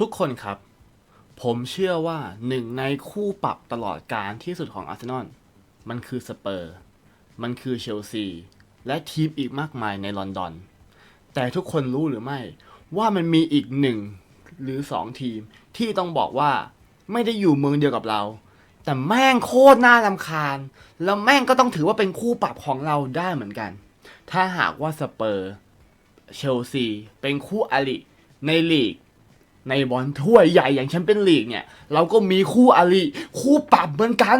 ทุกคนครับ ผมเชื่อว่าหนึ่งในคู่ปรับตลอดการที่สุดของอาร์เซนอลมันคือสเปอร์ มันคือเชลซี และทีมอีกมากมายในลอนดอน แต่ทุกคนรู้หรือไม่ ว่ามันมีอีกหนึ่งหรือสองทีมที่ต้องบอกว่าไม่ได้อยู่เมืองเดียวกับเรา แต่แม่งโคตรน่ารำคาญ แล้วแม่งก็ต้องถือว่าเป็นคู่ปรับของเราได้เหมือนกัน ถ้าหากว่าสเปอร์ เชลซี เป็นคู่อริในลีก ในบอลถ้วยใหญ่อย่างแชมเปี้ยนลีกเนี่ย เราก็มีคู่อาริคู่ปรับเหมือนกัน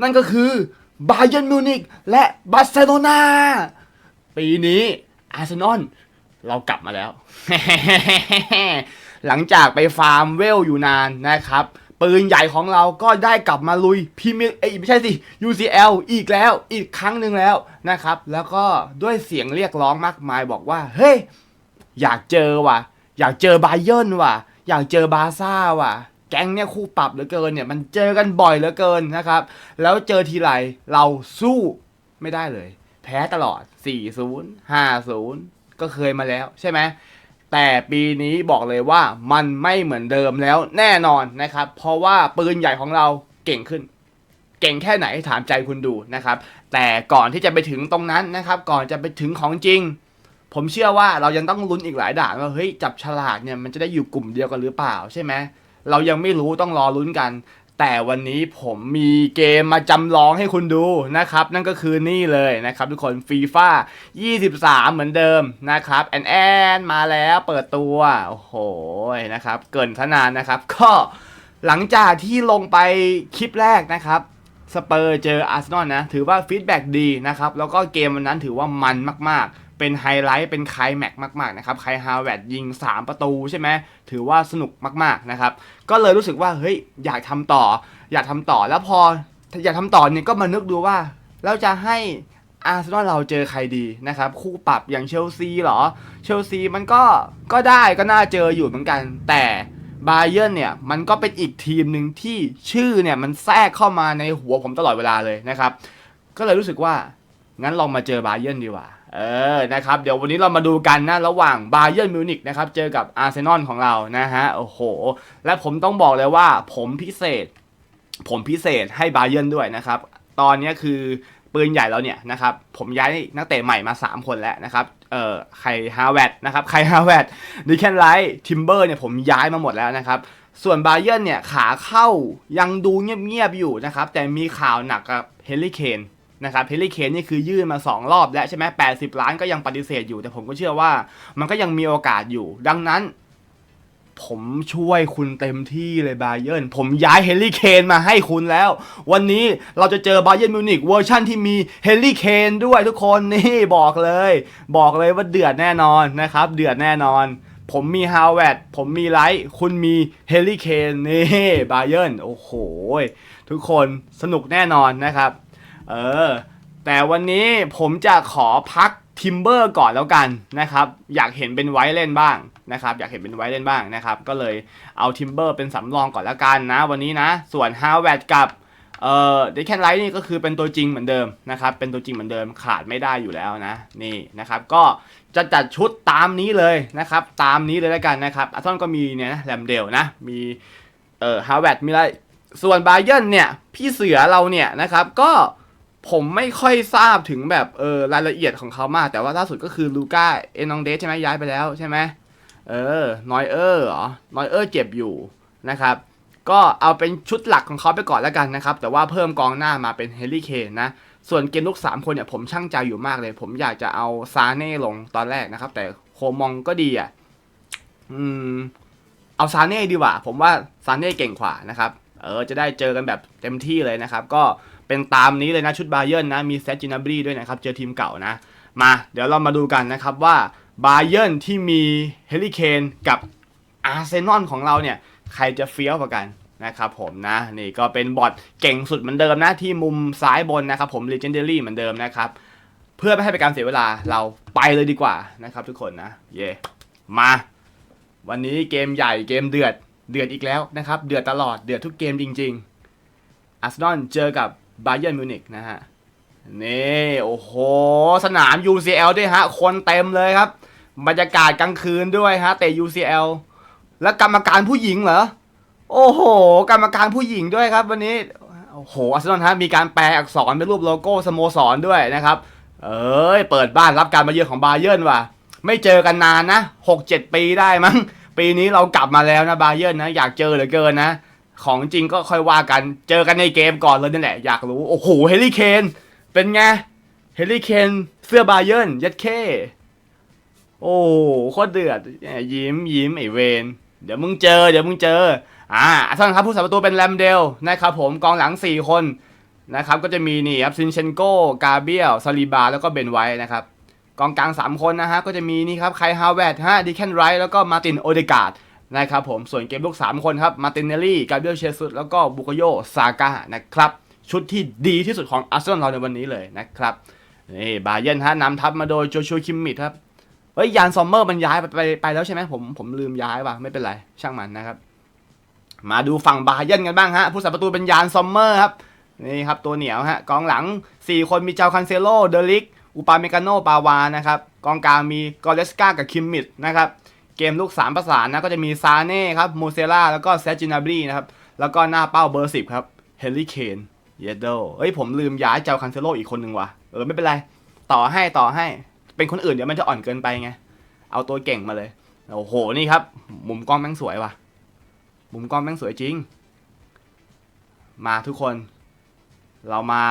นั่นก็คือบาเยนมิวนิกและบาร์เซโลนาปีนี้อาร์เซนอลเรากลับมาแล้ว หลังจากไปฟาร์มเวลอยู่นานนะครับ ปืนใหญ่ของเราก็ได้กลับมาลุยพรีเมียร์เอ้ไม่ใช่สิ UCL อีกแล้วอีกครั้งหนึ่งแล้วนะครับ แล้วก็ด้วยเสียงเรียกร้องมากมายบอกว่า เฮ้ย อยากเจอว่ะ อยากเจอบาเยิร์นว่ะ อยากเจอบาซ่าว่ะ แก๊งเนี่ยคู่ปรับเหลือเกินเนี่ย มันเจอกันบ่อยเหลือเกินนะครับ แล้วเจอทีไรเราสู้ไม่ได้เลย แพ้ตลอด 4-0 5-0 ก็เคยมาแล้วใช่ไหมแต่ปีนี้บอกเลยว่ามันไม่เหมือนเดิมแล้วแน่นอนนะครับ เพราะว่าปืนใหญ่ของเราเก่งขึ้น เก่งแค่ไหนถามใจคุณดูนะครับ แต่ก่อนที่จะไปถึงตรงนั้นนะครับ ก่อนจะไปถึงของจริง ผมเชื่อว่าเรายังต้องลุ้นอีกหลายด่านว่าเฮ้ยจับฉลากเนี่ยมันจะได้อยู่กลุ่มเดียวกันหรือเปล่าใช่ไหมเรายังไม่รู้ต้องรอลุ้นกัน แต่วันนี้ผมมีเกมมาจำลองให้คุณดูนะครับ นั่นก็คือนี่เลยนะครับทุกคนฟีฟ่า23 เหมือนเดิมนะครับแอนแอนมาแล้วเปิดตัว โอ้โหนะครับ เกินทนานนะครับ ก็หลังจากที่ลงไปคลิปแรกนะครับสเปอร์เจออาร์เซนอลนะ ถือว่าฟีดแบ็กดีนะครับ แล้วก็เกมวันนั้นถือว่ามันมากๆ เป็นไฮไลท์เป็นไคลแม็กมากๆนะครับไคลฮาวเวดยิง 3 ประตูใช่ไหมถือว่าสนุกมากๆนะครับก็เลยรู้สึกว่าเฮ้ยอยากทำต่อ อยากทำต่อแล้วพออยากทำต่อเนี่ยก็มานึกดูว่าแล้วจะให้อาร์เซนอลเราเจอใครดีนะครับ คู่ปรับอย่างเชลซีหรอ เชลซีมันก็ก็ได้ก็น่าเจออยู่เหมือนกัน แต่บาเยิร์เนี่ยมันก็เป็นอีกทีมหนึ่งที่ชื่อเนี่ยมันแทรกเข้ามาในหัวผมตลอดเวลาเลยนะครับ ก็เลยรู้สึกว่างั้นลองมาเจอบาเยิร์ดีกว่า เออ นะครับ เดี๋ยววันนี้เรามาดูกันนะ ระหว่างบาเยิร์นมิวนิกนะครับ เจอกับอาร์เซนอลของเรา นะฮะ โอ้โห และผมต้องบอกเลยว่าผมพิเศษ ผมพิเศษให้บาเยิร์นด้วยนะครับ ตอนนี้คือปืนใหญ่แล้วเนี่ยนะครับ ผมย้ายนักเตะใหม่มา 3 คนแล้วนะครับ เอ่อ ไคฮาวเวดนะครับ ไคฮาวเวดดิแคนไลท์ ทิมเบอร์เนี่ยผมย้ายมาหมดแล้วนะครับส่วนบาเยิร์นเนี่ยขาเข้ายังดูเงียบๆอยู่นะครับ แต่มีข่าวหนักกับเฮลิเคน นะครับเฮลิเคนนี่คือยื่นมา 2 รอบแล้วใช่ไหม80ล้านก็ยังปฏิเสธอยู่ แต่ผมก็เชื่อว่ามันก็ยังมีโอกาสอยู่ ดังนั้น ผมช่วยคุณเต็มที่เลยบาเยิร์นผมย้ายเฮลิเคนมาให้คุณแล้ว วันนี้เราจะเจอบาเยิร์นมิวนิกเวอร์ชั่นที่มีเฮลิเคนด้วยทุกคนนี่บอกเลย บอกเลยว่าเดือดแน่นอนนะครับ เดือดแน่นอน ผมมีฮาวเวดผมมีไลท์คุณมีเฮลิเคนนี่บาเยิร์นโอ้โหทุกคนสนุกแน่นอนนะครับ เออ แต่วันนี้ผมจะขอพักทิมเบอร์ก่อนแล้วกันนะครับ อยากเห็นเป็นไว้เล่นบ้างนะครับ อยากเห็นเป็นไว้เล่นบ้างนะครับ ก็เลยเอาทิมเบอร์เป็นสำรองก่อนแล้วกันนะ วันนี้นะ ส่วนฮาวเวดกับเอ่อเดคแคนไลท์นี่ก็คือเป็นตัวจริงเหมือนเดิมนะครับ เป็นตัวจริงเหมือนเดิมขาดไม่ได้อยู่แล้วนะ นี่นะครับ ก็จะจัดชุดตามนี้เลยนะครับ ตามนี้เลยแล้วกันนะครับอาร์ซอนก็มีเนี่ยนะแรมเดลนะ มีเอ่อฮาวเวดมีอะไร ส่วนบาเยิร์นเนี่ย พี่เสือเราเนี่ยนะครับ ก็ ผมไม่ค่อยทราบถึงแบบเออรายละเอียดของเขามาก แต่ว่าล่าสุดก็คือลูก้าเอนองเดสใช่ไหมย้ายไปแล้วใช่ไหมเออนอยเออร์เหรอนอยเออร์เจ็บอยู่นะครับก็เอาเป็นชุดหลักของเขาไปก่อนแล้วกันนะครับ แต่ว่าเพิ่มกองหน้ามาเป็นเฮลิเคนนะ ส่วนเกมลุก3 คนเนี่ยผมช่างใจอยู่มากเลย ผมอยากจะเอาซาเน่ลงตอนแรกนะครับ แต่โคมองก็ดีอะอืม เอาซาเน่ดีกว่า ผมว่าซาเน่เก่งกว่านะครับ เออ จะได้เจอกันแบบเต็มที่เลยนะครับ ก็ เป็นตามนี้เลยนะชุดบาเยิร์นนะมีเซตจินาบรีด้วยนะครับเจอทีมเก่านะ มาเดี๋ยวเรามาดูกันนะครับว่าบาเยิร์นที่มีเฮลิเคนกับอาร์เซนอลของเราเนี่ยใครจะเฟี้ยวกว่ากันนะครับผมนะนี่ก็เป็นบอทเก่งสุดเหมือนเดิมนะที่มุมซ้ายบนนะครับผม Legendary เหมือนเดิมนะครับ เพื่อไม่ให้เป็นการเสียเวลาเราไปเลยดีกว่านะครับทุกคนนะ เย่มา วันนี้เกมใหญ่เกมเดือดเดือดอีกแล้วนะครับ เดือดตลอดเดือดทุกเกมจริง ๆอาร์เซนอลเจอกับ บาเยิร์นมิวนิกนะฮะ นี่ โอ้โห สนาม UCL ด้วยฮะ คนเต็มเลยครับ บรรยากาศกลางคืนด้วยฮะ เตะ UCL แล้วกรรมการผู้หญิงเหรอ โอ้โห กรรมการผู้หญิงด้วยครับ วันนี้ โอ้โหอาร์เซนอลฮะมีการแปลอักษรเป็นรูปโลโก้สโมสรด้วยนะครับ เอ้ย เปิดบ้านรับการมาเยือนของบาเยิร์นว่ะ ไม่เจอกันนานนะหกเจ็ดปีได้มั้ง ปีนี้เรากลับมาแล้วนะบาเยิร์นนะ อยากเจอเหลือเกินนะ ของจริงก็ค่อยว่ากัน เจอกันในเกมก่อนเลยนี่แหละ อยากรู้ โอ้โห เฮลิเคน เป็นไง เฮลิเคน เสื้อบาเยิร์นยัดเข้โอ้โหโคตรเดือด ยิ้มยิ้มไอเวน เดี๋ยวมึงเจอ เดี๋ยวมึงเจอ อ่าท่านครับผู้สาประตูเป็นแรมเดลนะครับผม กองหลัง 4 คนนะครับก็จะมีนี่ครับซินเชนโกกาเบียลซาลีบา แล้วก็เบนไวท์นะครับ กองกลาง 3 คนนะฮะ ก็จะมีนี่ครับไคฮาวเวตฮะดิแคนไรท์แล้วก็มาตินโอเดกาด นะครับผมส่วนเกมลูก3 คนครับมาตินเนลลี่กาเบียลเชซุสแล้วก็บุโกโยซากานะครับชุดที่ดีที่สุดของอาร์เซนอลเราในวันนี้เลยนะครับนี่บาเยร์นฮะนำทัพมาโดยโจชัวคิมมิทครับเฮ้ยยานซอมเมอร์มันย้ายไปไปไปแล้วใช่ไหมผมผมลืมย้ายว่ะไม่เป็นไรช่างมันนะครับมาดูฝั่งบาเยร์นกันบ้างฮะผู้สัประตูเป็นยานซอมเมอร์ครับนี่ครับตัวเหนียวฮะกองหลัง 4 คนมีเจ้าคันเซโลเดลิกอุปาเมกาโนปาวานะครับกองกลางมีกอเลสกากับคิมมิดนะครับ เกมลูก 3 ประสานนะก็จะมีซาเน่ครับโมเซล่าแล้วก็เซจินาบรีนะครับ แล้วก็หน้าเป้าเบอร์สิบครับเฮนรี่เคนเยโดเฮ้ยผมลืมย้ายเจ้าคันเซโลอีกคนหนึ่งว่ะ เออไม่เป็นไร ต่อให้ต่อให้ เป็นคนอื่นเดี๋ยวมันจะอ่อนเกินไปไง เอาตัวเก่งมาเลย โอ้โห นี่ครับ มุมกล้องแม่งสวยว่ะ มุมกล้องแม่งสวยจริง มาทุกคน เรามา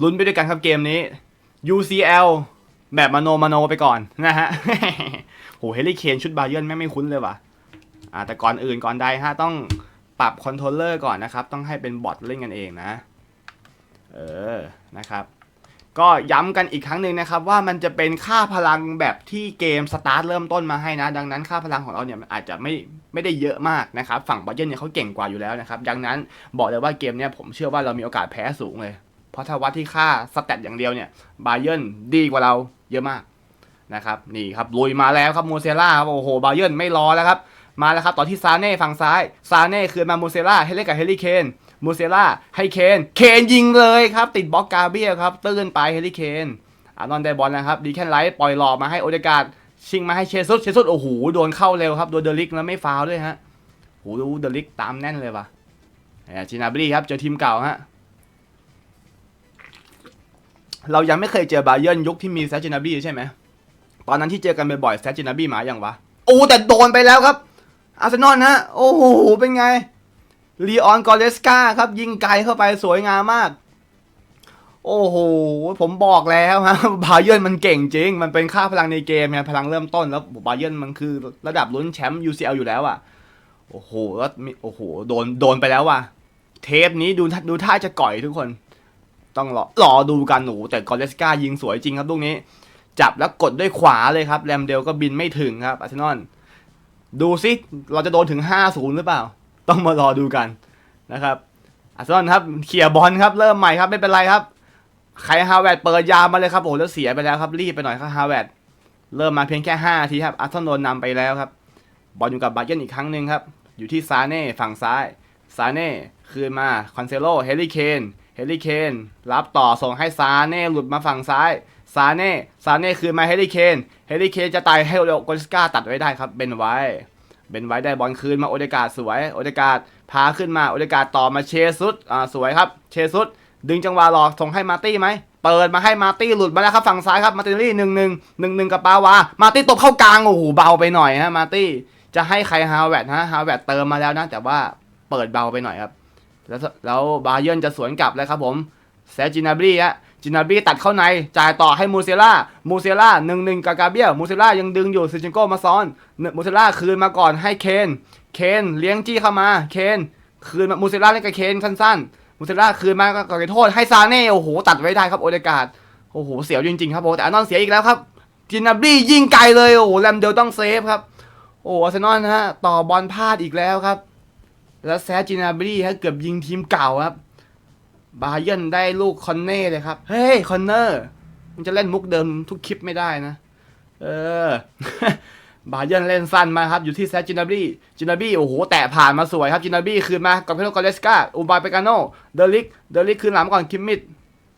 ลุ้นไปด้วยกันครับเกมนี้ UCL แบบมโนมโนไปก่อนนะฮะ โหเฮลิเคนชุดบาเยร์นแม่ไม่คุ้นเลยว่ะอ่าแต่ก่อนอื่นก่อนใดฮะต้องปรับคอนโทรลเลอร์ก่อนนะครับ ต้องให้เป็นบอทเล่นกันเองนะ เออ นะครับ ก็ย้ำกันอีกครั้งหนึ่งนะครับ ว่ามันจะเป็นค่าพลังแบบที่เกมสตาร์ทเริ่มต้นมาให้นะ ดังนั้นค่าพลังของเราเนี่ยมันอาจจะไม่ไม่ได้เยอะมากนะครับ ฝั่งบาเยร์นเนี่ยเขาเก่งกว่าอยู่แล้วนะครับ ดังนั้นบอกเลยว่าเกมเนี่ยผมเชื่อว่าเรามีโอกาสแพ้สูงเลย เพราะถ้าวัดที่ค่าสแตทอย่างเดียวเนี่ยบาเยร์นดีกว่าเราเยอะมาก นะครับนี่ครับลุยมาแล้วครับโมเซล่าครับโอ้โหบาเยร์นไม่รอแล้วครับมาแล้วครับต่อที่ซาเน่ฝั่งซ้ายซาเน่คืนมาโมเซล่าให้เล่นกับเฮลิเคนมูเซล่าให้เคนเคนยิงเลยครับ ติดบล็อกกาเบียครับตื้นไปเฮลิเคนอานอนได้บอลนะครับดีแค่ไลท์ปล่อยหลอกมาให้โอเดกาดชิงมาให้เชซุสเชซุสโอ้โหโดนเข้าเร็วครับโดนเดลิกแล้วไม่ฟาวด้วยฮะโอ้โหเดลิกตามแน่นเลยว่ะจินาบรีครับเจอทีมเก่าฮะเรายังไม่เคยเจอบาเยิร์นยุคที่มีแซจินาบรีใช่ไหม ตอนนั้นที่เจอกันบ่อยๆแซจินาบรีมาอย่างวะ โอ้แต่โดนไปแล้วครับ อาร์เซนอลฮะโอ้โห เป็นไงลีออนกอเลสกาครับ ยิงไกลเข้าไปสวยงามมาก โอ้โห ผมบอกแล้วฮะบาเยิร์มันเก่งจริง มันเป็นค่าพลังในเกมไงพลังเริ่มต้นแล้วบาเยิร์มันคือระดับลุ้นแชมป์ UCL อยู่แล้วอะโอ้โหแล้วโอ้โหโดนโดนไปแล้วว่ะ เทปนี้ดูดูท่าจะก่อยทุกคน ต้องรอรอดูกันหนู แต่กอเลสกายิงสวยจริงครับลูกนี้ จับแล้วกดด้วยขวาเลยครับแรมเดลก็บินไม่ถึงครับอาร์เซนอลดูซิเราจะโดนถึง 5-0 หรือเปล่า ต้องมารอดูกันนะครับอาร์เซนอลครับเคลียบอลครับเริ่มใหม่ครับไม่เป็นไรครับใครฮาวเวร์ดเปิดยามาเลยครับโอ้โหแล้วเสียไปแล้วครับรีบไปหน่อยครับฮาวเวร์ดเริ่มมาเพียงแค่5ทีครับอาร์เซนอลนำไปแล้วครับบอลอยู่กับบาเยนอีกครั้งหนึ่งครับอยู่ที่ซาเน่ฝั่งซ้ายซาเน่คืนมาคอนเซโลเฮลิเคนเฮลิเคนรับต่อส่งให้ซาเน่หลุดมาฝั่งซ้าย ซาเน่ซาเน่คืนมาเฮลิเคนเฮลิเคนจะตายให้โอโกลิสกาตัดไว้ได้ครับเบนไว้เบนไว้ได้บอลคืนมาโอเดกาสวยโอเดกาพาขึ้นมาโอเดกาต่อมาเชซุสอ่าสวยครับเชซุสดึงจังหวะหลอกส่งให้มาร์ตี้ไหมเปิดมาให้มาร์ตี้หลุดมาแล้วครับฝั่งซ้ายครับมาร์ตินลี่หนึ่งหนึ่งหนึ่งหนึ่งกับปาวามาร์ตี้ตบเข้ากลางโอ้โหเบาไปหน่อยฮะมาร์ตี้จะให้ใครฮาวเวดฮะฮาวเวดเติมมาแล้วนะแต่ว่าเปิดเบาไปหน่อยครับแล้วแล้วบาเยิร์นจะสวนกลับแล้วครับผมแซจินาบรีฮะ จินาบีตัดเข้าใน จ่ายต่อให้มูเซล่า มูเซล่าหนึ่งหนึ่งกากาเบียมูเซล่ายังดึงอยู่ซิจิงโก้มาซ้อน มูเซล่าคืนมาก่อนให้เคน เคนเลี้ยงจี้เข้ามา เคน คืนมามูเซล่าเล่นกับเคนสั้นๆ มูเซล่าคืนมาก็ขอโทษให้ซาเน่ โอ้โห ตัดไว้ได้ครับโอเดกาดโอ้โห เสียวจริงๆครับโอ้แต่อานอนเสียอีกแล้วครับ จินาบียิงไกลเลย โอ้โหแรมเดลต้องเซฟครับ โอ้อาร์เซนอลนะฮะ ต่อบอลพลาดอีกแล้วครับ แล้วแซจินาบีฮะเกือบยิงทีมเก่าครับ บาเยนได้ลูกคอนเน่เลยครับ เฮ้ย คอนเนอร์มันจะเล่นมุกเดิมทุกคลิปไม่ได้นะ เออ บาเยนเล่นสั้นมาครับ อยู่ที่แซจินาบีจินาบีโอ้โห แตะผ่านมาสวยครับ จินาบีคืนมากับเพโลกอเลสกาอูบายเปกาโนเดลิก เดลิกคืนหลังก่อนคิมมิด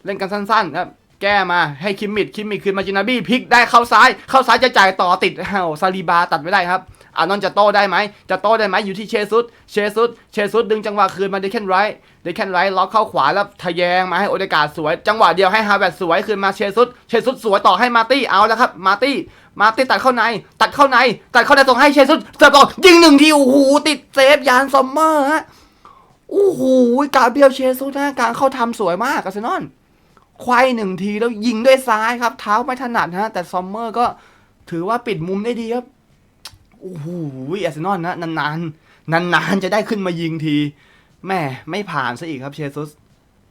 เล่นกันสั้นๆครับ แก้มาให้คิมมิดคิมมิดคืนมาจินาบีพลิกได้เข้าซ้าย เข้าซ้ายจะจ่ายต่อติดเฮาซาลีบาตัดไม่ได้ครับ อานอนจะโต้ได้ไหมจะโต้ได้ไหมอยู่ที่เชซุสเชซุสเชซุสดึงจังหวะคืนมาเดคแคนไรท์เดคแคนไรท์ล็อกเข้าขวาแล้วทะแยงมาให้โอเดกาสวย จังหวะเดียวให้ฮาร์แวร์ดสวยคืนมาเชซุสเชซุสสวยต่อให้มาตี้เอาแล้วครับมาตี้มาตี้ตัดเข้าใน ตัดเข้าในตัดเข้าในตรงให้เชซุสเสิร์ฟต่อยิงหนึ่งทีโอ้โหติดเซฟยานซอมเมอร์ฮะโอ้โหกาเบียลเชซุสนะการเข้าทำสวยมากอาร์เซนอลควายหนึ่งทีแล้วยิงด้วยซ้ายครับ เท้าไม่ถนัดฮะแต่ซอมเมอร์ก็ถือว่าปิดมุมได้ดีครับ โอ้โหอาร์เซนอลนะนานๆ นานๆ จะได้ขึ้นมายิงทีแม่ไม่ผ่านซะอีกครับเชซุส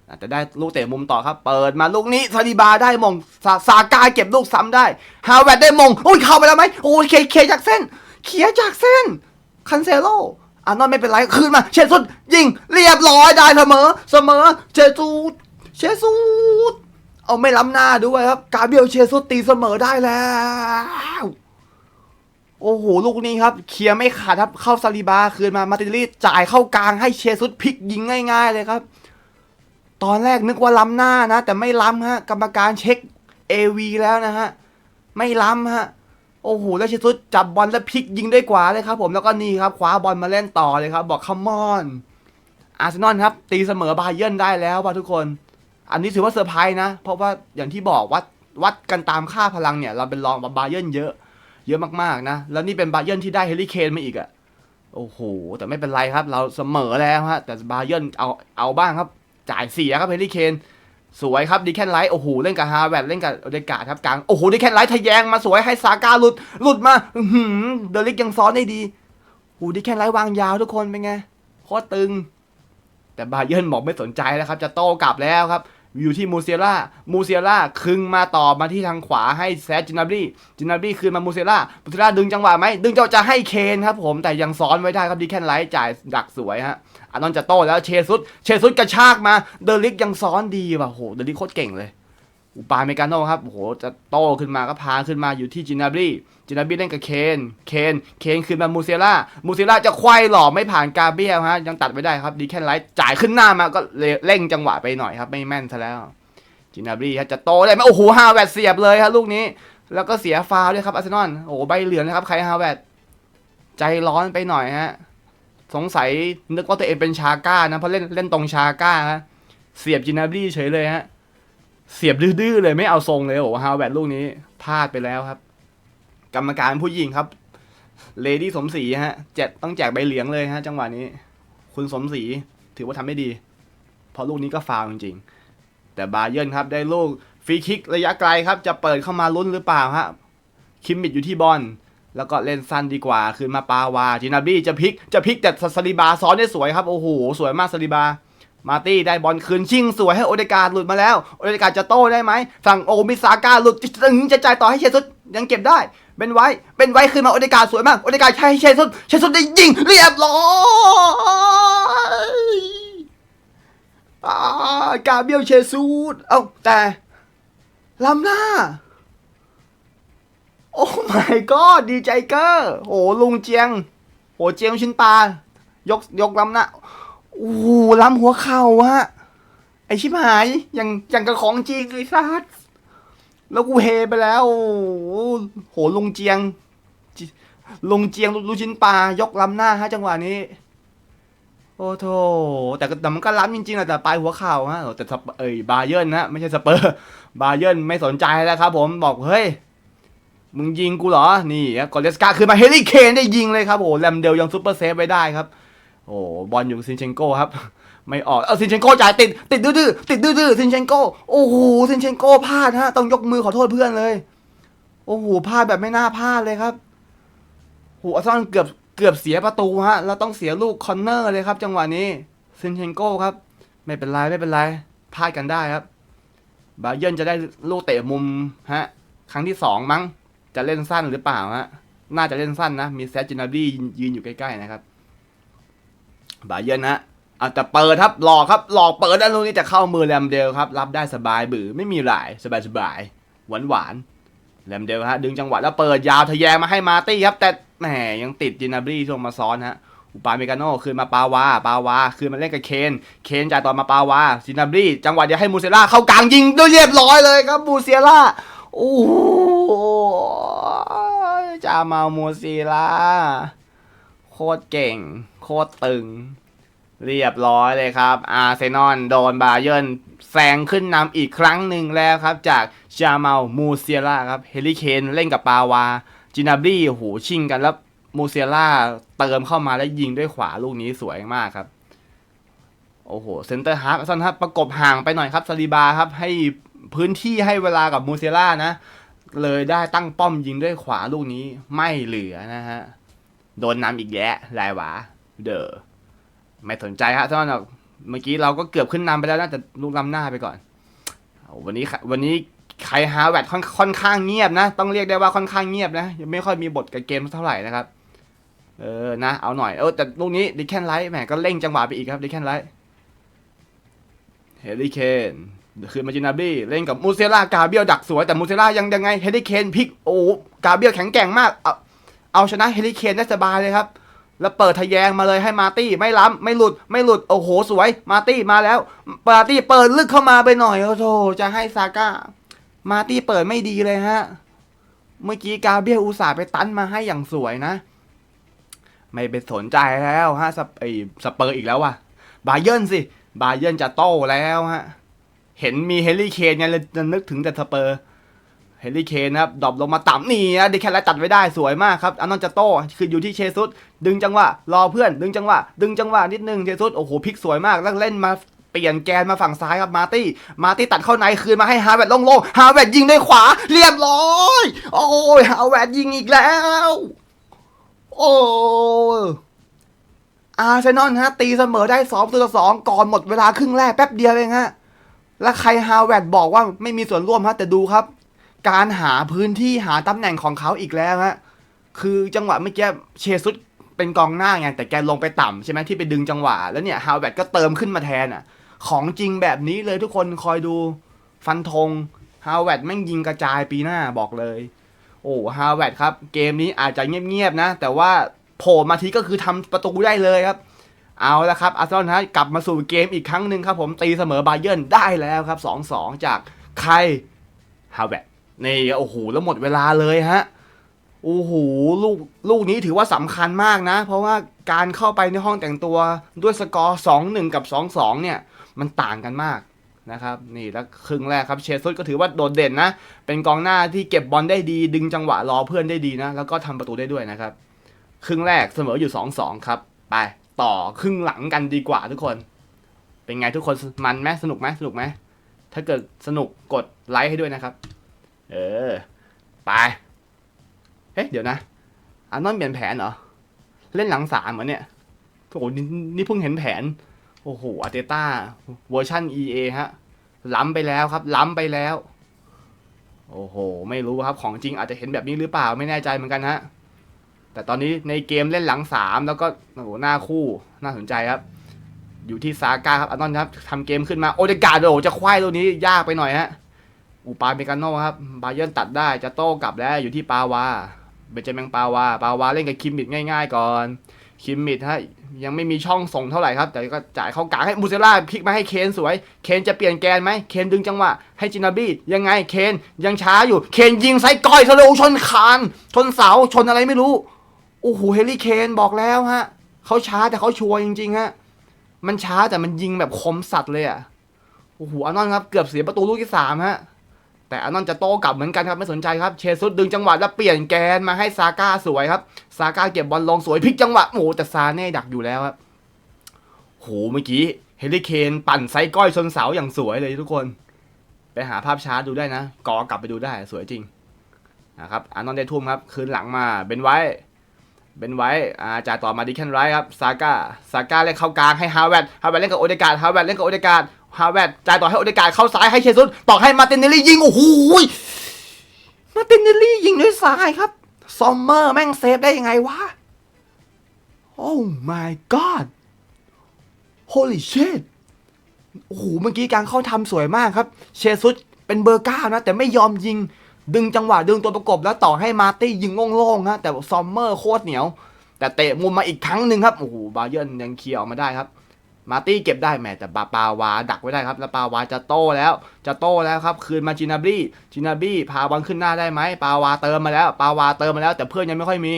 อาจจะได้ลูกเตะมุมต่อครับ เปิดมาลูกนี้ซาดิบาได้มงซาซากาเก็บลูกซ้ำได้ฮาวเวร์ดได้มงโอ้ยเข้าไปแล้วไหมโอ้ยเคเคจากเส้นเคลียจากเส้นคันเซโลอานอนไม่เป็นไรคืนมา เชซุสยิงเรียบร้อยได้เสมอ เสมอเชซุสเชซุสเอาไม่ล้ำหน้าด้วยครับ กาเบียลเชซุสตีเสมอได้แล้ว โอ้โห ลูกนี้ครับ เคลียร์ไม่ขาดครับ เข้าซาลิบาคืนมา มาติลีจ่ายเข้ากลางให้เชซุสพลิกยิงง่ายๆเลยครับ ตอนแรกนึกว่าล้ำหน้านะ แต่ไม่ล้ำฮะ กรรมการเช็ค AV แล้วนะฮะ ไม่ล้ำฮะ โอ้โห แล้วเชซุสจับบอลแล้วพลิกยิงด้วยขวาเลยครับผม แล้วก็นี่ครับคว้าบอลมาเล่นต่อเลยครับ บอกคัมมอน อาร์เซนอลครับ ตีเสมอบาเยิร์นได้แล้วป่ะทุกคน อันนี้ถือว่าเซอร์ไพรส์นะ เพราะว่าอย่างที่บอกวัดวัดกันตามค่าพลังเนี่ย เราเป็นรองกับบาเยิร์นเยอะ เยอะมากๆนะ แล้วนี่เป็นบาเยิร์นที่ได้เฮลิเคนมาอีกอะโอ้โห แต่ไม่เป็นไรครับ เราเสมอแล้วฮะ แต่บาเยิร์นเอาเอาบ้างครับ จ่ายเสียครับเฮลิเคนสวยครับดีแคนไลท์โอ้โหเล่นกับฮาแวร์ดเล่นกับเดกาครับกลางโอ้โหดีแคนไลท์ทะแยงมาสวยให้ซาก้าหลุดหลุดมาหือเดลิกยังซ้อนได้ดีโอ้โหดีแคนไลท์วางยาวทุกคนเป็นไงโคตรตึง แต่บาเยิร์นบอกไม่สนใจแล้วครับ จะโต้กลับแล้วครับ อยู่ที่มูเซียล่า มูเซียล่าคึงมาต่อมาที่ทางขวาให้แซดจินาบรีจินาบรีคืนมามูเซียล่า มูเซียล่าดึงจังหวะไหม ดึงจังหวะจะให้เคนครับผม แต่ยังซ้อนไว้ได้ครับดีแคนไลท์จ่ายดักสวยฮะอานอนจะโต้แล้วเชซุดเชซุดกระชากมา เดลิกยังซ้อนดีว่ะโห เดลิกโคตรเก่งเลย อุปาเมกาโนครับโอ้โหจะโต้ขึ้นมาก็พาขึ้นมาอยู่ที่จินาบรีจินาบรีเล่นกับเคนเคนเคนขึ้นมามูเซล่ามูเซล่าจะควายหล่อไม่ผ่านกาเบียฮะยังตัดไม่ได้ครับดีแค่ไลท์จ่ายขึ้นหน้ามาก็เร่งจังหวะไปหน่อยครับ ไม่แม่นซะแล้วจินาบรีฮะจะโตได้ไหมโอ้โหฮาแวดเสียบเลยครับลูกนี้ แล้วก็เสียฟาวล์ด้วยครับอาร์เซนอลโอ้โหใบเหลืองนะครับใครฮาแวดใจร้อนไปหน่อยฮะสงสัยนึกว่าตัวเองเป็นชาก้านะเพราะเล่นเล่นตรงชาก้าฮะเสียบจินาบรีเฉยเลยฮะ เสียบดื้อเลยไม่เอาทรงเลยโอ้ฮาวแวร์ลูกนี้พลาดไปแล้วครับ กรรมการผู้หญิงครับ เลดี้สมศรีฮะแจกต้องแจกใบเหลืองเลยฮะ จังหวะนี้ คุณสมศรีถือว่าทำได้ดี เพราะลูกนี้ก็ฟาวจริงๆ แต่บาเยิร์นครับได้ลูกฟรีคิกระยะไกลครับ จะเปิดเข้ามาลุ้นหรือเปล่าฮะคิมมิดอยู่ที่บอลแล้วก็เล่นสั้นดีกว่า คืนมาปาวาจินาบี้จะพลิกจะพลิกแต่สลิบาซ้อนได้สวยครับโอ้โหสวยมากสลิบา มาร์ตี้ได้บอลคืนชิงสวยให้โอเดการ์หลุดมาแล้ว โอเดการ์จะโต้ได้ไหมฝั่งโอมิซาก้าหลุดจะถึงจะจ่ายต่อให้เชซุสยังเก็บได้เป็นไว้ เป็นไว้คืนมาโอเดการ์สวยมาก โอเดการ์ใช้เชซุสเชซุสได้ยิงเรียบร้อยกาเบียลเชซุสเอ้าแต่ลำหน้า โอ้ my god ดีใจเกอร์โอ้ลุงเจียงโอ้เจียงชินปายกยกลำหน้า โอ้โหล้ำหัวเข่าฮะ ไอชิบหายอย่างอย่างกับของจริงเลยซัดแล้วกูเฮไปแล้ว โอ้โหลงเจียง ลงเจียงลูกชิ้นปลายกล้ำหน้าฮะจังหวะนี้ โอ้โถแต่แต่มันก็ล้ำจริงๆแหละแต่ปลายหัวเข่าฮะแต่สเอ้ยบาเยิร์นนะไม่ใช่สเปอร์บาเยิร์นไม่สนใจแล้วครับผมบอกเฮ้ยมึงยิงกูเหรอ นี่กอเลสกาคือมาเฮลิเคนได้ยิงเลยครับโอ้แลมเดลยังซุปเปอร์เซฟไว้ได้ครับ โอ้บอลอยู่ซินเชนโก้ครับ ไม่ออกเอาซินเชนโก้จ่ายติด ติดดื้อๆติดดื้อๆซินเชนโก้โอ้โหซินเชนโก้พลาดฮะต้องยกมือขอโทษเพื่อนเลย โอ้โหพลาดแบบไม่น่าพลาดเลยครับโหอาร์เซนอลเกือบเกือบเสียประตูฮะแล้วต้องเสียลูกคอนเนอร์เลยครับ จังหวะนี้ซินเชนโก้ครับ ไม่เป็นไรไม่เป็นไรพลาดกันได้ครับบาเยิร์นจะได้ลูกเตะมุมฮะ ครั้งที่สองมั้งจะเล่นสั้นหรือเปล่าฮะน่าจะเล่นสั้นนะมีแซจินาบี้ยืนอยู่ใกล้ๆนะครับ บาเยิร์นนะอาจจะเปิดครับหลอกครับหลอกเปิดด้านนู้นนี่จะเข้ามือแรมเดลครับ รับได้สบายบือไม่มีหลายสบายสบายหวานหวานแรมเดลฮะดึงจังหวะแล้วเปิดยาวทะแยงมาให้มาตี้ครับแต่แหมยังติดจินาบรีช่วงมาซ้อนฮะอุปาเมกาโน่คืนมาปาวาปาวาคืนมาเล่นกับเคนเคนจ่ายต่อมาปาวาจินาบรีจังหวะเดียวให้มูเซล่าเข้ากลางยิงด้วยเรียบร้อยเลยครับมูเซล่าโอ้โหจามามูเซีลาโคตรเก่ง โคตรตึง เรียบร้อยเลยครับ อาร์เซนอลโดนบาเยิร์นแซงขึ้นนำอีกครั้งหนึ่งแล้วครับ จากจามามูเซียล่าครับ เฮลิเคนเล่นกับปาวา จินาบรีโอ้โหชิงกันแล้วมูเซียล่าเติมเข้ามาแล้วยิงด้วยขวาลูกนี้สวยมากครับ โอ้โห เซนเตอร์ฮาร์ฟซันครับประกบห่างไปหน่อยครับซาลิบาครับ ให้พื้นที่ให้เวลากับมูเซียล่านะ เลยได้ตั้งป้อมยิงด้วยขวาลูกนี้ไม่เหลือนะฮะ โดนนำอีกแยะลายหวา เดอไม่สนใจฮะสำหรับเมื่อกี้เราก็เกือบขึ้นนำไปแล้วนะแต่ลูกล้ำหน้าไปก่อน วันนี้วันนี้ใครฮาแวดค่อนค่อนข้างเงียบนะ ต้องเรียกได้ว่าค่อนข้างเงียบนะยังไม่ค่อยมีบทกับเกมเท่าไหร่นะครับเออนะเอาหน่อยเออแต่ลูกนี้ดิแคนไลท์แหมก็เร่งจังหวะไปอีกครับดิแคนไลท์เฮลิเคนคือมาจินาบี้เล่นกับมูเซล่ากาเบียลดักสวยแต่มูเซล่ายังยังไงเฮลิเคนพลิกโอ้กาเบียลแข็งแกร่งมากเอาเอาชนะเฮลิเคนได้สบายเลยครับ แล้วเปิดทะแยงมาเลยให้มาตี้ไม่ล้ำไม่หลุดไม่หลุดโอ้โหสวยมาตี้มาแล้วมาร์ตี้เปิดลึกเข้ามาไปหน่อยโอ้โหจะให้ซาก้ามาตี้เปิดไม่ดีเลยฮะ เมื่อกี้กาเบียอุตส่าห์ไปตันมาให้อย่างสวยนะ ไม่ไปสนใจแล้วฮะสเปไอ้สเปอร์อีกแล้วว่ะ บาเยิร์นสิบาเยิร์นจะโต้แล้วฮะ เห็นมีเฮลิเคนเนี่ยเลยจะนึกถึงแต่สเปอร์ ฮลิเคนครับดรอปลงมาต่ำนี่นะดิแคลไลตัดไว้ได้สวยมากครับอันนอนจะโต้คืออยู่ที่เชซุสดึงจังหวะรอเพื่อน ดึงจังหวะดึงจังหวะนิดนึงเชซุสโอ้โหพลิกสวยมากแล้วเล่นมาเปลี่ยนแกนมาฝั่งซ้ายครับมาตี้ มาตี้ตัดเข้าในคืนมาให้ฮาร์แวร์โล่งๆฮาร์แวร์ยิงด้วยขวา เรียบร้อย โอ้ยฮาร์แวร์ยิงอีกแล้ว โอ้อาร์เซนอลฮะ ตีเสมอได้2ต่อสองก่อนหมดเวลาครึ่งแรกแป๊บเดียวเองฮะ แล้วใครฮาวเวิร์ดบอกว่าไม่มีส่วนร่วมฮะ แต่ดูครับ การหาพื้นที่หาตำแหน่งของเขาอีกแล้วฮะคือจังหวะเมื่อกี้เชซุสเป็นกองหน้าไงแต่แกลงไปต่ำใช่ไหมที่ไปดึงจังหวะ แล้วเนี่ยฮาวเวิร์ดก็เติมขึ้นมาแทนอะ ของจริงแบบนี้เลยทุกคนคอยดูฟันธงฮาวเวดแม่งยิงกระจายปีหน้าบอกเลย โอ้ฮาวเวดครับ เกมนี้อาจจะเงียบๆนะ แต่ว่าโผล่มาทีก็คือทำประตูได้เลยครับ เอาละครับอาร์เซนอลฮะกลับมาสู่เกมอีกครั้งหนึ่งครับผมตีเสมอบาเยิร์นได้แล้วครับ 2-2 จากใครฮาวเวด นี่โอ้โหแล้วหมดเวลาเลยฮะโอ้โหลูกลูกนี้ถือว่าสำคัญมากนะ เพราะว่าการเข้าไปในห้องแต่งตัวด้วยสกอร์2-1 กับ 2-2 เนี่ย มันต่างกันมากนะครับนี่แล้วครึ่งแรกครับเชซุสก็ถือว่าโดดเด่นนะ เป็นกองหน้าที่เก็บบอลได้ดี ดึงจังหวะรอเพื่อนได้ดีนะ แล้วก็ทำประตูได้ด้วยนะครับ ครึ่งแรกเสมออยู่ 2-2 ครับ ไปต่อครึ่งหลังกันดีกว่าทุกคน เป็นไงทุกคนมันไหมสนุกไหมสนุกไหมถ้าเกิดสนุกกดไลค์ให้ด้วยนะครับ เออ ไป เฮ้ยเดี๋ยวนะอานอนเปลี่ยนแผนเหรอ เล่นหลังสามเหรอเนี่ยโอ้โหนี่นี่เพิ่งเห็นแผน โอ้โหอาเตต้าเวอร์ชัน EA ฮะ ล้ำไปแล้วครับ ล้ำไปแล้ว โอ้โห ไม่รู้ครับ ของจริงอาจจะเห็นแบบนี้หรือเปล่า ไม่แน่ใจเหมือนกันฮะ แต่ตอนนี้ในเกมเล่นหลังสามแล้วก็โอ้โหหน้าคู่น่าสนใจครับ อยู่ที่ซาก้าครับอานอนครับทำเกมขึ้นมา โอเดกาโดจะควายตัวนี้ยากไปหน่อยฮะ อูปาเมกาโนครับบาเยิร์นตัดได้จะโต้กลับแล้วอยู่ที่ปาวาเบนจามิงปาวา ปาวาเล่นกับคิมมิดง่ายๆก่อน คิมมิดฮะยังไม่มีช่องส่งเท่าไหร่ครับ แต่ก็จ่ายเข้ากลางให้มูเซล่าพลิกมาให้เคนสวย เคนจะเปลี่ยนแกนไหม เคนดึงจังหวะให้จินาบี้ยังไงเคนยังช้าอยู่ เคนยิงไซก้อยทะลุชนคาน ชนเสาชนอะไรไม่รู้ โอ้โหเฮลิเคนบอกแล้วฮะเขาช้าแต่เขาชัวร์จริงๆฮะมันช้าแต่มันยิงแบบคมสัตว์เลยอะโอ้โหอานอนครับเกือบเสียประตูลูกที่สามฮะ แต่อานอนจะโต้กลับเหมือนกันครับไม่สนใจครับ เชซุสดึงจังหวะแล้วเปลี่ยนแกนมาให้ซาก้าสวยครับ ซาก้าเก็บบอลลงสวยพลิกจังหวะโอ้แต่ซาเน่ดักอยู่แล้วครับโหเมื่อกี้เฮลิเคนปั่นไซก้อยชนเสาอย่างสวยเลยทุกคน ไปหาภาพช้าดูได้นะกอกลับไปดูได้สวยจริงนะครับอานอนได้ทุ่มครับ คืนหลังมาเป็นไว้เป็นไว้อาจ่ายต่อมาดิแคนไรครับซาก้าซาก้าเล่นเข้ากลางให้ฮาวเวิร์ดฮาวเวิร์ดเล่นกับโอเดกาฮาวเวิร์ดเล่นกับโอเดกา ฮาวเวดจ่ายต่อให้โอเดกาเข้าซ้ายให้เชซุสต่อให้มาตินเนลลี่ยิงโอ้โหมาตินเนลลี่ยิงด้วยซ้ายครับ ซอมเมอร์แม่งเซฟได้ยังไงวะ โอ้ my god holy shit โอ้โห เมื่อกี้การเข้าทำสวยมากครับ เชซุสเป็นเบอร์เก้านะ แต่ไม่ยอมยิง ดึงจังหวะดึงตัวประกบแล้วต่อให้มาตี้ยิงโล่งๆฮะแต่ซอมเมอร์โคตรเหนียว แต่เตะมุมมาอีกครั้งหนึ่งครับ โอ้โห บาเยิร์นยังเคลียร์ออกมาได้ครับ มาร์ตี้เก็บได้แหมแต่ปาปาวาดักไว้ได้ครับ แล้วปาวาจะโตแล้ว จะโตแล้วครับ คืนมาจินาบี้จินาบี้พาบอลขึ้นหน้าได้ไหมปาวาเติมมาแล้ว ปาวาเติมมาแล้ว แต่เพื่อนยังไม่ค่อยมี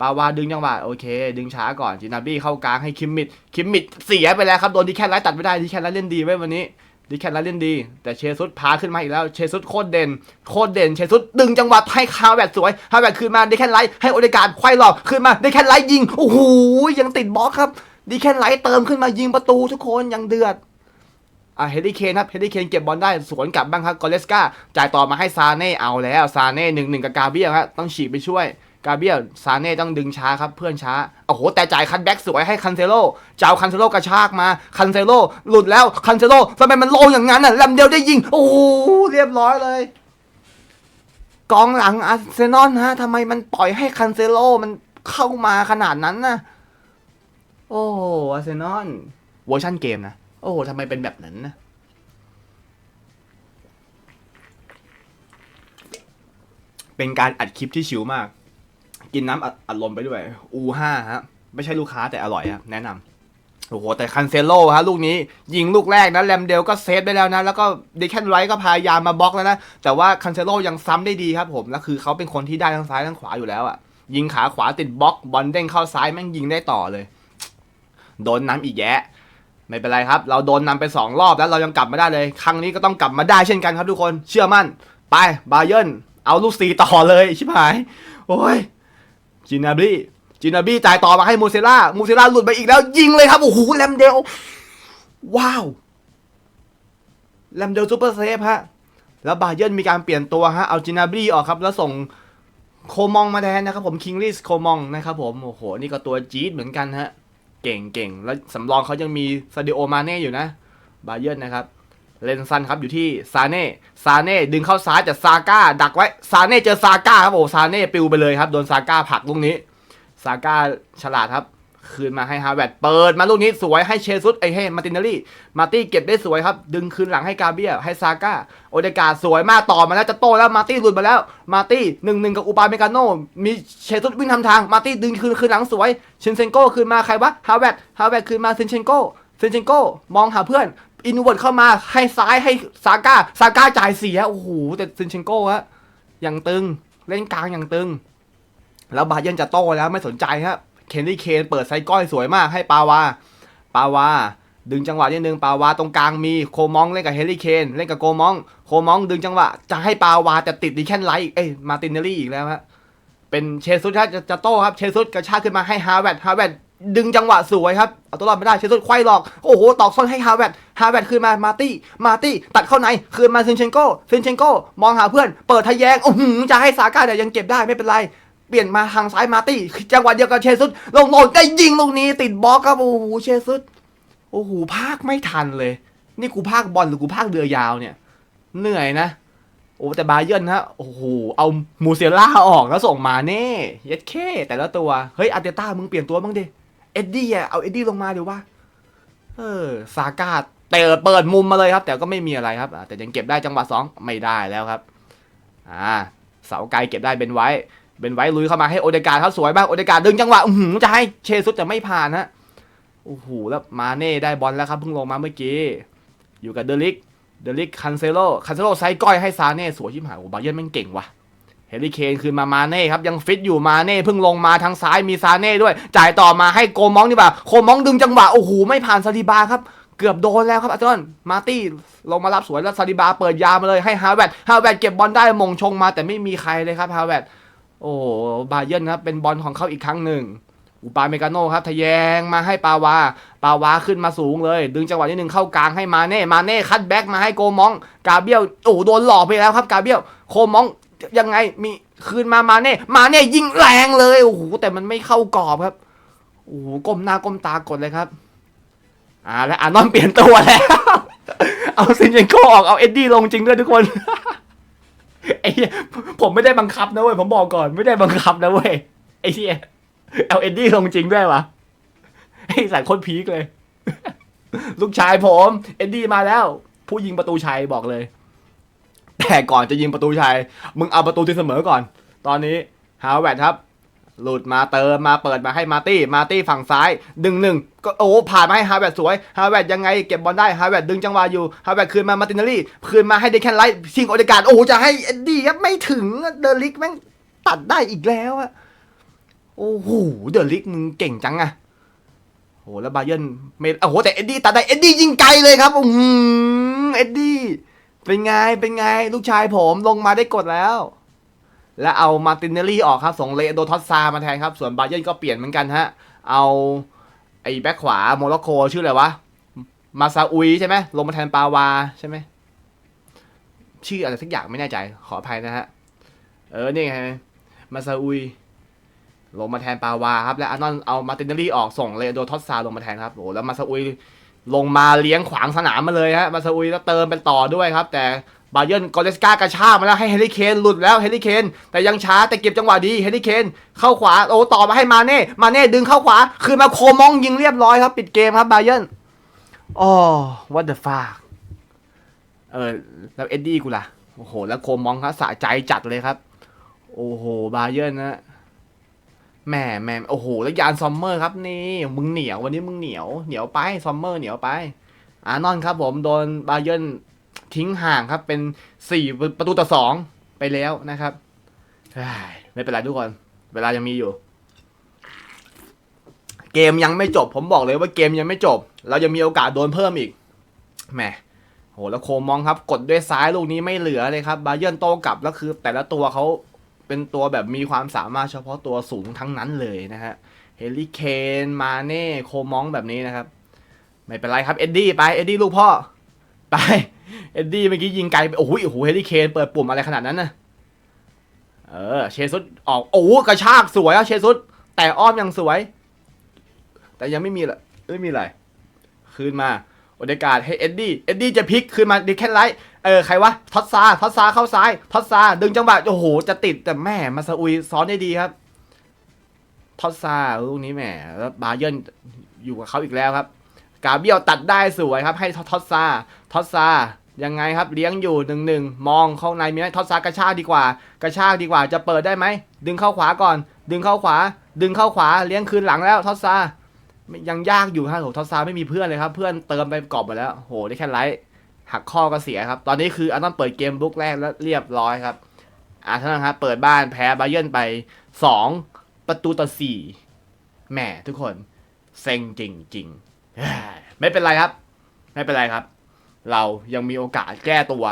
ปาวาดึงจังหวะโอเค ดึงช้าก่อนจินาบี้เข้ากลางให้คิมมิดคิมมิดเสียไปแล้วครับโดนดีแคนไลท์ตัดไม่ได้ดีแคนไลท์เล่นดีไว้วันนี้ดีแคนไลท์เล่นดี แต่เชซุสพาขึ้นมาอีกแล้วเชซุสโคตรเด่นโคตรเด่นเชซุสดึงจังหวะให้คาแบตสวยคาแบตคืนมาดีแคนไลท์ให้โอเดการ์ควายหลอกขึ้นมาดีแคนไลท์ยิงโอ้โหยังติดบล็อกครับ ดีแคนไลท์เติมขึ้นมายิงประตูทุกคนยังเดือดอะเฮดดี้เคนครับเฮดดี้เคนเก็บบอลได้สวนกลับบ้างครับกอเลสกาจ่ายต่อมาให้ซาเน่เอาแล้วซาเน่หนึ่งหนึ่งกับกาเบียครับต้องฉีกไปช่วย กาเบียซาเน่ต้องดึงช้าครับเพื่อนช้าโอ้โหแต่จ่ายคันแบ็กสวยให้คันเซโลจะเอาคันเซโลกระชากมาคันเซโลหลุดแล้วคันเซโลทำไมมันโลงอย่างนั้นอะลำเดียวได้ยิงโอ้โหเรียบร้อยเลย กองหลังอาร์เซนอลฮะทำไมมันปล่อยให้คันเซโลมันเข้ามาขนาดนั้นน่ะ โอ้โหอาร์เซนอลเวอร์ชันเกมนะ โอ้โหทำไมเป็นแบบนั้นนะ เป็นการอัดคลิปที่ชิวมาก กินน้ำอัดลมไปด้วยอูห้าฮะ ไม่ใช่ลูกค้าแต่อร่อยครับแนะนำโอ้โห แต่คันเซโลฮะ ลูกนี้ ยิงลูกแรกนะแรมเดลก็เซฟได้แล้วนะ แล้วก็ดิแคนไรท์ก็พยายามมาบล็อกแล้วนะ แต่ว่าคันเซโลยังซ้ำได้ดีครับผม แล้วคือเขาเป็นคนที่ได้ทั้งซ้ายทั้งขวาอยู่แล้วอะยิงขาขวาติดบล็อกบอลเด้งเข้าซ้ายแม่งยิงได้ต่อเลย โดนน้ำอีกแยะ ไม่เป็นไรครับ เราโดนนำไปสองรอบแล้วเรายังกลับมาได้เลย ครั้งนี้ก็ต้องกลับมาได้เช่นกันครับทุกคน เชื่อมั่น ไปบาเยิร์นเอาลูกสีต่อเลยชิบหาย โอ้ยจินาบี้จินาบี้จ่ายต่อมาให้มูเซล่ามูเซล่าหลุดไปอีกแล้ว ยิงเลยครับโอ้โหแลมเดลว้าวแลมเดลซูเปอร์เซฟฮะแล้วบาเยิร์นมีการเปลี่ยนตัวฮะเอาจินาบี้ออกครับ แล้วส่งโคมองมาแทนนะครับผมคิงลิสโคมองนะครับผมโอ้โหนี่ก็ตัวจี๊ดเหมือนกันฮะ เก่งเก่งแล้วสำรองเขายังมีซาดิโอมาเน่อยู่นะบาเยิร์นนะครับเลนซันครับอยู่ที่ซาเน่ซาเน่ดึงเข้าซ้ายจากซาก้าดักไว้ซาเน่เจอซาก้าครับโอ้ซาเน่ปิวไปเลยครับโดนซาก้าผลักลูกนี้ซาก้าฉลาดครับ คืนมาให้ฮาร์แวร์ดเปิดมาลูกนี้สวยให้เชซุสไอ้ให้มาตินารี่ มาตี้เก็บได้สวยครับ ดึงคืนหลังให้กาเบียให้ซาก้าโอเดกาสวยมากต่อมาแล้วจะโตแล้วมาตี้หลุดมาแล้ว มาตี้หนึ่งหนึ่งกับอูปาเมกาโนมีเชซุสวิ่งทำทาง มาตี้ดึงคืนคืนหลังสวยเชนเซนโก้คืนมาใครวะฮาร์แวร์ดฮาร์แวร์ดคืนมาเซนเชนโก้เซนเชนโก้มองหาเพื่อนอินเวิร์ดเข้ามาให้ซ้ายให้ซาก้าซาก้าจ่ายเสียโอ้โหแต่เซนเชนโก้ฮะอยังตึงเล่นกลางอยังตึง แล้วบาเยนจะโตแล้วไม่สนใจฮะ เคนดี้เคนเปิดไซก้อยสวยมากให้ปาวา ปาวา ดึงจังหวะนิดนึงปาวาตรงกลางมีโคมองเล่นกับเฮลิเคนเล่นกับโกมอง โคมองดึงจังหวะจะให้ปาวาแต่ติดดีแคนไลท์เอ้ยมาตินเนลลี่อีกแล้วฮะเป็นเชซุสจะจะโต้ครับเชซุสกระชากขึ้นมาให้ฮาร์แวดฮาร์แวดดึงจังหวะสวยครับเอาตัวรอดไม่ได้เชซุสควายหลอกโอ้โหตอกซ่อนให้ฮาร์แวดฮาร์แวร์ดคืนมามาตี้มาตี้ตัดเข้าในคืนมาเซนเชนโก้เซนเชนโก้มองหาเพื่อน เปิดทะแยงโอ้โหจะให้ซาก้าแต่ยังเก็บได้ไม่เป็นไร ปลี่ยนมาทางซ้ายมาตี้จังหวะเดียวกับเชซุสลงโหลดได้ยิงลูกนี้ ติดบล็อกครับโอ้โหเชซุสโอ้โหภาคไม่ทันเลย นี่กูภาคบอลหรือกูภาคเรือยาวเนี่ย เหนื่อยนะ โอ้แต่บาเยิร์นฮะโอ้โหเอามูเซล่าออกแล้วส่งมาเน่เย็ดเคแต่ละตัว เฮ้ยอาร์เตต้ามึงเปลี่ยนตัวบ้างดิเอ็ดดี้อะเอาเอ็ดดี้ลงมาเดี๋ยวว่าเออซาก้าเตะเปิดมุมมาเลยครับ แต่ก็ไม่มีอะไรครับ แต่ยังเก็บได้จังหวะสองไม่ได้แล้วครับ อ่าเสาไกลเก็บได้เป็นไว้ เป็นไว้ลุยเข้ามาให้โอเดการเขาสวยมากโอเดการดึงจังหวะอื้อหือจะให้เชซุสแต่ไม่ผ่านฮะโอ้โหแล้วมาเน่ได้บอลแล้วครับเพิ่งลงมาเมื่อกี้อยู่กับเดลิกเดลิกคันเซโลคันเซโลไซก้อยให้ซาเน่สวยชิบหายโอ้บาเยิร์นแม่งเก่งว่ะเฮลิเคนคืนมามาเน่ครับยังฟิตอยู่มาเน่เพิ่งลงมาทางซ้ายมีซาเน่ด้วย จ่ายต่อมาให้โกมองนี่บ่าโกมองดึงจังหวะโอ้โหไม่ผ่านซาดิบาครับเกือบโดนแล้วครับอาจารย์มาร์ตี้ลงมารับสวยแล้วซาดิบาเปิดยามาเลยให้ฮาร์แวร์ดฮาร์แวร์ดเก็บบอลได้มงชงมาแต่ไม่มีใครเลยครับฮาร์แวด โอ้บาเยิร์นครับเป็นบอลของเขาอีกครั้งหนึ่งอุปาเมกาโนครับทะแยงมาให้ปาวา ปาวาขึ้นมาสูงเลย ดึงจังหวะนิดหนึ่งเข้ากลางให้มาเน่ มาเน่คัดแบ็กมาให้โกมอง กาเบียวโอ้โดนหลอกไปแล้วครับกาเบียว โคมองยังไงมีคืนมามาเน่ มาเน่ยิงแรงเลยโอ้โหแต่มันไม่เข้ากรอบครับโอ้โหก้มหน้าก้มตากดเลยครับ อ่าแล้วอานอนเปลี่ยนตัวแล้ว เอาซินเจนโกออกเอาเอ็ดดี้ลงจริงด้วยทุกคน ไอ้เหี้ยผมไม่ได้บังคับนะเว้ยผมบอกก่อนไม่ได้บังคับนะเว้ยไอ้เหี้ยเอลเอ็ดดี้ลงจริงด้วยวะไอ้สายคนพีคเลย ลูกชายผม เอ็ดดี้มาแล้ว ผู้ยิงประตูชัยบอกเลย แต่ก่อนจะยิงประตูชัย มึงเอาประตูที่เสมอก่อน ตอนนี้ หาแวดครับ หลุดมาเติมมาเปิดมาให้มาตี้มาตี้ฝั่งซ้ายดึงหนึ่งก็โอ้ผ่านมาให้ฮาร์แวดสวยฮาร์แวดยังไงเก็บบอลได้ฮาร์แวดดึงจังหวะอยู่ฮาร์แวดคืนมามาตินาลีคืนมาให้เดคแคนไลท์ชิงโอกาสโอ้จะให้เอ็ดดี้ครับไม่ถึงเดอะลิกแม่งตัดได้อีกแล้วอะโอ้โหเดอะลิกมึงเก่งจังอะโอ้โหแล้วบาเยิร์นไม่โอ้โหแต่เอ็ดดี้ตัดได้เอ็ดดี้ยิงไกลเลยครับอืมเอ็ดดี้เป็นไงเป็นไงลูกชายผมลงมาได้กดแล้ว และเอามาตินเนลลี่ออกครับส่งเลโดทอสซามาแทนครับ ส่วนบาเยิร์นก็เปลี่ยนเหมือนกันฮะ เอาไอ้แบ็คขวาโมร็อกโกชื่ออะไรวะ มาซาอุยใช่ไหมลงมาแทนปาวาใช่ไหมชื่ออะไรสักอย่างไม่แน่ใจขออภัยนะฮะ เออ นี่ไง มาซาอุย ลงมาแทนปาวาครับ และอานอนเอามาตินเนลลี่ออกส่งเลโดทอสซาลงมาแทนครับโอ้แล้วมาซาอุยลงมาเลี้ยงขวางสนามมาเลยฮะ มาซาอุยแล้วเติมเป็นต่อด้วยครับ แต่ บาเยิร์นกอเลสกากระชากมาแล้วให้เฮลิเคนหลุดแล้วเฮลิเคนแต่ยังช้าแต่เก็บจังหวะดีเฮลิเคนเข้าขวาโอ้ต่อมาให้มาเน่มาเน่ดึงเข้าขวา คืนมาโคมองยิงเรียบร้อยครับ ปิดเกมครับบาเยิร์นอ๋อ what the fuck เออแล้วเอ็ดดี้กูล่ะโอ้โห แล้วโคมองครับสะใจจัดเลยครับ โอ้โหบาเยิร์นนะแหม่แหม่โอ้โหแล้วยานซอมเมอร์ครับนี่มึงเหนียววันนี้มึงเหนียวเหนียวไปซอมเมอร์เหนียวไปอานอนครับผมโดนบาเยิร์น ทิ้งห่างครับเป็นสี่ประตูต่อสองไปแล้วนะครับไม่เป็นไรทุกคน เวลายังมีอยู่ เกมยังไม่จบ ผมบอกเลยว่าเกมยังไม่จบ เรายังมีโอกาสโดนเพิ่มอีกแหมโหแล้วโคมองครับ กดด้วยซ้ายลูกนี้ไม่เหลือเลยครับบาเยิร์นโต้กลับแล้วคือ แต่ละตัวเขาเป็นตัวแบบมีความสามารถเฉพาะตัวสูงทั้งนั้นเลยนะฮะเฮลิเคนมาเน่โคมองแบบนี้นะครับ ไม่เป็นไรครับ เอ็ดดี้ไป เอ็ดดี้ลูกพ่อ ไป เอ็ดดี้เมื่อกี้ยิงไกลไปโอ้โหโอ้โหเฮลิเคนเปิดปุ่มอะไรขนาดนั้นนะเออเชซุสออกโอ้กระชากสวยอะเชซุสแต่อ้อมยังสวย แต่ยังไม่มีละไม่มีอะไรคืนมาโอเดกาดให้เอ็ดดี้เอ็ดดี้จะพลิกคืนมาดิแคนไลท์เออใครวะท็อตซาท็อตซาเข้าซ้ายท็อตซาดึงจังหวะโอ้โหจะติดแต่แม่มาซาอุยซ้อนได้ดีครับท็อตซาลูกนี้แหมแล้วบาเยิร์นอยู่กับเขาอีกแล้วครับ กาเบียวตัดได้สวยครับ ให้ทอสซา ทอสซายังไงครับเลี้ยงอยู่หนึ่งหนึ่งมองเข้าในมีไหมทอสซากระชากดีกว่า กระชากดีกว่าจะเปิดได้ไหมดึงเข้าขวาก่อน ดึงเข้าขวา ดึงเข้าขวาเลี้ยงคืนหลังแล้วทอสซายังยากอยู่ฮะโหทอสซาไม่มีเพื่อนเลยครับ เพื่อนเติมไปกรอบหมดแล้วโหได้แค่ไลท์หักข้อก็เสียครับ ตอนนี้คืออันต้องเปิดเกมบุกแรกแล้วเรียบร้อยครับอะท่านั้นครับเปิดบ้านแพ้บาเยิร์นไปสองประตูต่อสี่แหมทุกคนเซ็งจริงๆไม่เป็นไรครับ ไม่เป็นไรครับ เรายังมีโอกาสแก้ตัว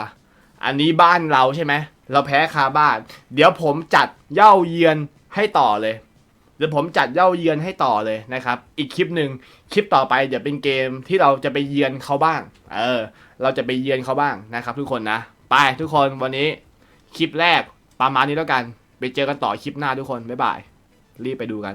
อันนี้บ้านเราใช่ไหมเราแพ้คาบ้าน เดี๋ยวผมจัดเย่าเยือนให้ต่อเลยเดี๋ยวผมจัดเย่าเยือนให้ต่อเลยนะครับ อีกคลิปหนึ่งคลิปต่อไปเดี๋ยวเป็นเกมที่เราจะไปเยือนเขาบ้าง เออ เราจะไปเยือนเขาบ้างนะครับ ทุกคนนะ ไปทุกคนวันนี้คลิปแรกประมาณนี้แล้วกัน ไปเจอกันต่อคลิปหน้าทุกคนบ๊ายบายรีบไปดูกัน